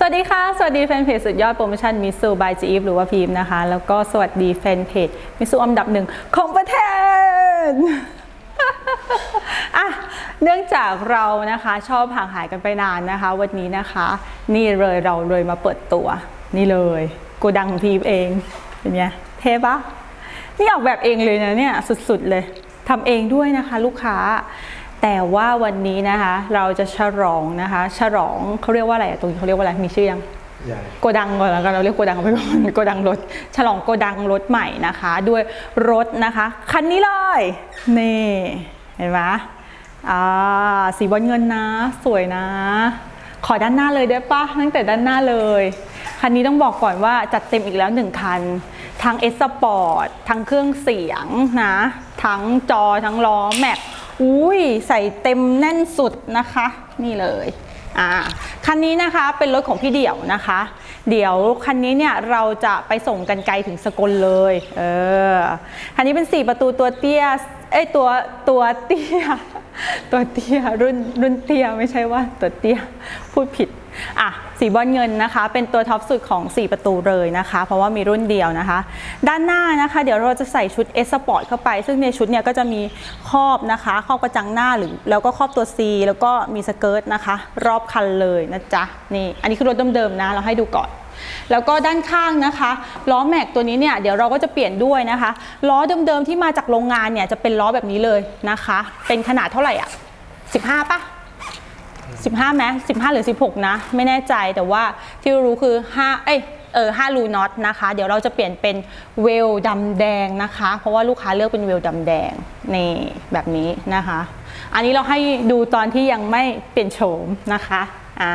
สวัสดีค่ะ สวัสดีแฟนเพจสุดยอดโปรโมชั่นมิสูบายจีฟหรือว่าพีมนะคะ แล้วก็สวัสดีแฟนเพจมิสูอันดับหนึ่งของประเทศอะเนื่องจากเรานะคะชอบห่างหายกันไปนานนะคะ วันนี้นะคะ นี่เลยเราเลยมาเปิดตัว นี่เลยโกดังของพีมเองเป็นไงเทปะนี่ออกแบบเองเลยนะเนี่ยสุดๆเลยทำเองด้วยนะคะ ลูกค้า แต่ว่าวันนี้นะคะเราจะฉลองนะคะฉลองเขาเรียกว่าอะไรอะตรงนี้เขาเรียกว่าอะไรมีชื่อยังใหญ่โกดังก่อนแล้วกันเราเรียกโกดังไปก่อนโกดังรถ ฉลองโกดังรถใหม่นะคะ ด้วยรถนะคะ คันนี้เลยนี่เห็นไหมอ่าสีบอลเงินนะ สวยนะ ขอด้านหน้าเลยได้ปะตั้งแต่ด้านหน้าเลย คันนี้ต้องบอกก่อนว่าจัดเต็มอีกแล้วหนึ่งคัน ทั้งเอสปอร์ตทั้งเครื่องเสียงนะ ทั้งจอทั้งล้อแม็ก อุ้ยใส่เต็มแน่นสุดนะคะ นี่เลยอ่าคันนี้นะคะเป็นรถของพี่เดี่ยวนะคะ เดี๋ยวคันนี้เนี่ยเราจะไปส่งกันไกลถึงสกลเลยเออคันนี้เป็น 4 ประตูตัวเตี้ยเอ้ยตัวตัวเตี้ย ตัวเตี้ยรุ่นรุ่นเตี้ยไม่ใช่ว่าตัวเตี้ยพูดผิดอะสีบอลเงินนะคะ เป็นตัวท็อปสุดของ 4 ประตูเลยนะคะ เพราะว่ามีรุ่นเดียวนะคะ ด้านหน้านะคะเดี๋ยวเราจะใส่ชุด S Sport เข้าไป ซึ่งในชุดเนี่ยก็จะมีครอบนะคะครอบกระจังหน้าหรือแล้วก็ครอบตัว C แล้วก็มีสเกิร์ตนะคะ รอบคันเลยนะจ๊ะนี่อันนี้คือรถเดิมๆนะ เราให้ดูก่อน แล้วก็ด้านข้างนะคะล้อแม็กตัวนี้เนี่ยเดี๋ยวเราก็จะเปลี่ยนด้วยนะคะล้อเดิมๆที่มาจากโรงงานเนี่ยจะเป็นล้อแบบนี้เลยนะคะ เป็นขนาดเท่าไหร่อะ15ปะ15ไหม15 หรือ 16 นะ ไม่แน่ใจแต่ว่าที่รู้คือ 5 เอ้ยเออ5รูน็อตนะคะ เดี๋ยวเราจะเปลี่ยนเป็นเวลดำแดงนะคะ เพราะว่าลูกค้าเลือกเป็นเวลดำแดงนี่แบบนี้นะคะ อันนี้เราให้ดูตอนที่ยังไม่เปลี่ยนโฉมนะคะ อ่า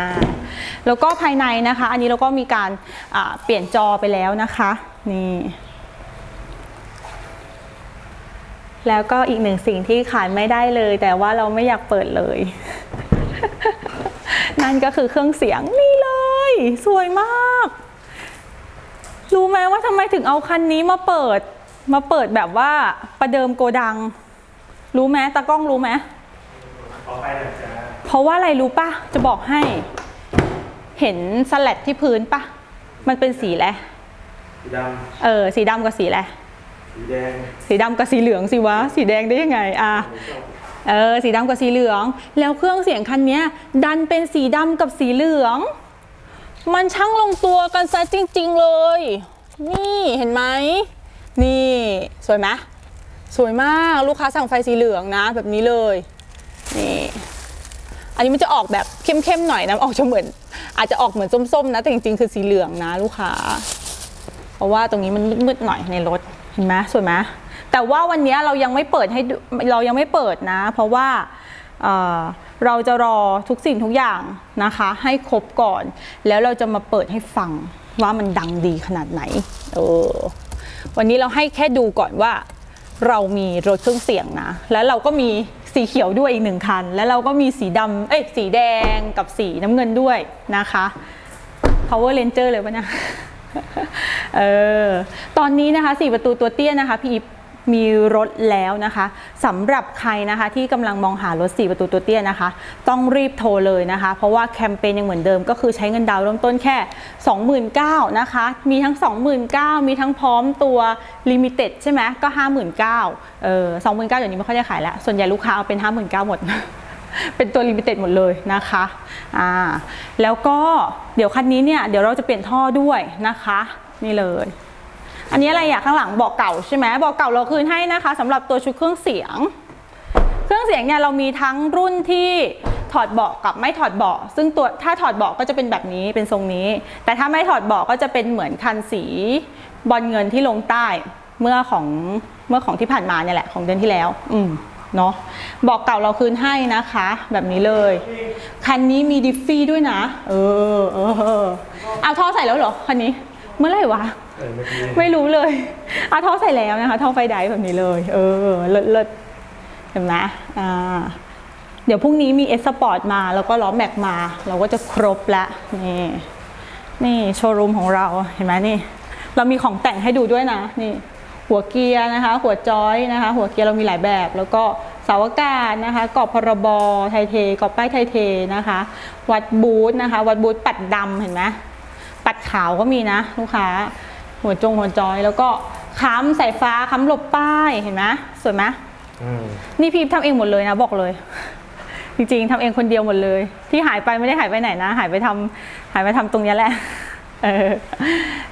แล้วก็ภายในนะคะ อันนี้เราก็มีการเปลี่ยนจอไปแล้วนะคะนี่แล้วก็อีกหนึ่งสิ่งที่ขาดไม่ได้เลย แต่ว่าเราไม่อยากเปิดเลย นั่นก็คือเครื่องเสียงนี่เลย สวยมาก รู้ไหมว่าทำไมถึงเอาคันนี้มาเปิด มาเปิดแบบว่าประเดิมโกดัง รู้ไหมตากล้องรู้ไหมขอไปหน่อยจ้าเพ ราะว่าอะไรรู้ปะจะบอกให้ เห็นสแลดที่พื้นปะมันเป็นสีอะไรสีดเออ สีดำกับสีอะไรำสีแดง สีดำกับสีเหลืองสิวะ สีแดงได้ยังไง อะผมชอบเออ สีดำกับสีเหลือง แล้วเครื่องเสียงคันเนี้ยดันเป็นสีดำกับสีเหลือง มันช่างลงตัวกันซะจริง ๆเลย นี่เห็นไหม นี่สวยไหมสวยมากลูกค้าสั่งไฟสีเหลืองนะ แบบนี้เลย นี่ อันนี้มันจะออกแบบเข้มๆหน่อยนะออกจะเหมือน อาจจะออกเหมือนส้มๆนะแต่จริงๆคือสีเหลืองนะลูกค้า เพราะว่าตรงนี้มันมืดๆหน่อยในรถเห็นไหมสวยไหมแต่ว่าวันนี้เรายังไม่เปิดให้เรายังไม่เปิดนะ เพราะว่าเเราจะรอทุกสิ่งทุกอย่างนะคะ ให้ครบก่อน แล้วเราจะมาเปิดให้ฟังว่ามันดังดีขนาดไหนเออวันนี้เราให้แค่ดูก่อนว่า เรามีรถเครื่องเสียงนะ แล้วเราก็มี สีเขียวด้วยอีกหนึ่งคัน แล้วเราก็มีสีดำเอ้ยสีแดงกับสีน้ำเงินด้วยนะคะ Power Ranger เลยปะเนะ เออ ตอนนี้นะคะสี่ประตูตัวเตี้ยนะคะพี่อิฟ มีรถแล้วนะคะสำหรับใครนะคะที่กำลังมองหารถ 4 ประตูตัวเตี้ยนะคะ ต้องรีบโทรเลยนะคะ เพราะว่าแคมเปญยังเหมือนเดิมก็คือใช้เงินดาวน์เริ่มต้นแค่ 29,000นะคะ มีทั้ง 29,000 มีทั้งพร้อมตัวลิมิเต็ดใช่ไหมก็ 59,000เออ29,000เดี๋ยวนี้ไม่ค่อยได้ขายแล้วส่วนใหญ่ลูกค้าเอาเป็น 59,000หมดเป็นตัวลิมิเต็ดหมดเลยนะคะ อ่า แล้วก็เดี๋ยวคันนี้เนี่ย เดี๋ยวเราจะเปลี่ยนท่อด้วยนะคะ นี่เลย อันนี้อะไรอะข้างหลังเบอกเก่าใช่ไหมเบอกเก่าเราคืนให้นะคะสำหรับตัวชุดเครื่องเสียง เครื่องเสียงเนี่ยเรามีทั้งรุ่นที่ถอดเบาะกับไม่ถอดเบาะซึ่งตัวถ้าถอดเบาะก็จะเป็นแบบนี้เป็นทรงนี้ แต่ถ้าไม่ถอดเบาะก็จะเป็นเหมือนคันสีบอลเงินที่ลงใต้เมื่อของเมื่อของที่ผ่านมาเนี่ยแหละของเดือนที่แล้ว อืมเนาะเบอกเก่าเราคืนให้นะคะ แบบนี้เลย คันนี้มีดิฟฟี่ด้วยนะ เออเออเออเอาท่อใส่แล้วเหรอคันนี้ เมื่อไหร่วะ เออเมื่อกี้ไม่รู้เลยอาท่อใส่แล้วนะคะท่อไฟไดแบบนี้เลย เออเลิศเลิศเห็นไหมอ่าเดี๋ยวพรุ่งนี้มีเอสปอร์ตมาแล้วก็ล้อแม็กมา เราก็จะครบละนี่นี่โชว์รูมของเราเห็นไหมนี่ เรามีของแต่งให้ดูด้วยนะนี่ หัวเกียร์นะคะ หัวจอยนะคะ หัวเกียร์เรามีหลายแบบ แล้วก็เสาวกาศนะคะกรอบพรบไทยเทกรอบป้ายไทยเทนะคะ วัดบูธนะคะ วัดบูธปัดดำเห็นไหมปัดขาวก็มีนะ ลูกค้า หัวจงหัวจอยแล้วก็ค้ำสายฟ้าค้ำหลบป้ายเห็นไหมสวยไหมอืมนี่พีพทำเองหมดเลยนะบอกเลย จริงๆทำเองคนเดียวหมดเลย ที่หายไปไม่ได้หายไปไหนนะ หายไปทำหายไปทำตรงเนี้ยแหละเออ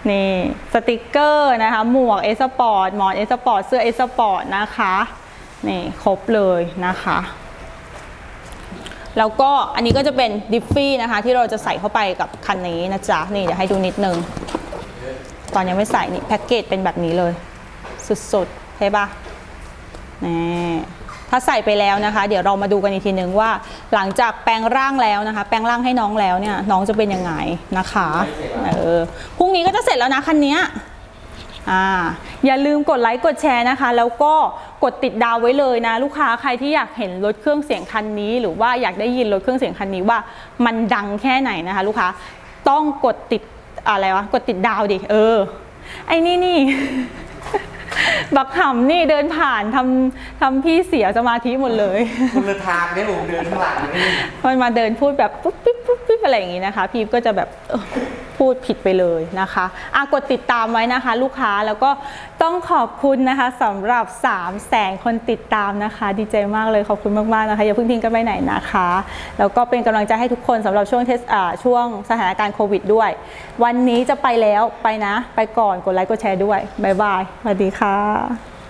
นี่สติกเกอร์นะคะหมวกเอสปอร์ตหมอนเอสปอร์ตเสื้อเอสปอร์ตนะคะนี่ครบเลยนะคะ แล้วก็อันนี้ก็จะเป็นดิฟฟี่นะคะ ที่เราจะใส่เข้าไปกับคันนี้นะจ๊ะ นี่เดี๋ยวให้ดูนิดนึง ตอนยังไม่ใส่นี่แพ็กเกจเป็นแบบนี้เลย สุดๆใช่ปะนี่ถ้าใส่ไปแล้วนะคะ เดี๋ยวเรามาดูกันอีกทีนึงว่า หลังจากแปลงร่างแล้วนะคะ แปลงร่างให้น้องแล้วเนี่ย น้องจะเป็นยังไงนะคะเออพรุ่งนี้ก็จะเสร็จแล้วนะคันนี้อ่าอย่าลืมกดไลค์กดแชร์นะคะ แล้วก็กดติดดาวไว้เลยนะ ลูกค้าใครที่อยากเห็นรถเครื่องเสียงคันนี้ หรือว่าอยากได้ยินรถเครื่องเสียงคันนี้ว่ามันดังแค่ไหนนะคะ ลูกค้าต้องกดติด อะไรวะกดติดดาวดิเออ ไอ้นี่นี่ บักหำนี่เดินผ่านทำทำพี่เสียสมาธิหมดเลย คนละทางเนี่ยผมเดินข้างหลังนี่มันมาเดินพูดแบบปุ๊บปิ๊บปุ๊บปิ๊บอะไรอย่างงี้นะคะ พีฟก็จะแบบเออ พูดผิดไปเลยนะคะอากดติดตามไว้นะคะ ลูกค้าแล้วก็ต้องขอบคุณนะคะสำหรับ 3 0 0แสนคนติดตามนะคะ ดีใจมากเลยขอบคุณมากๆนะคะอย่าเพิ่งทิ้งกันไปไหนนะคะ แล้วก็เป็นกำลังใจให้ทุกคนสำหรับช่วงเทสช่วงสถานการณ์โควิดด้วย วันนี้จะไปแล้วไปนะ ไปก่อนกดไลค์กดแชร์ด้วยบ๊ายบายสวัสดีค่ะ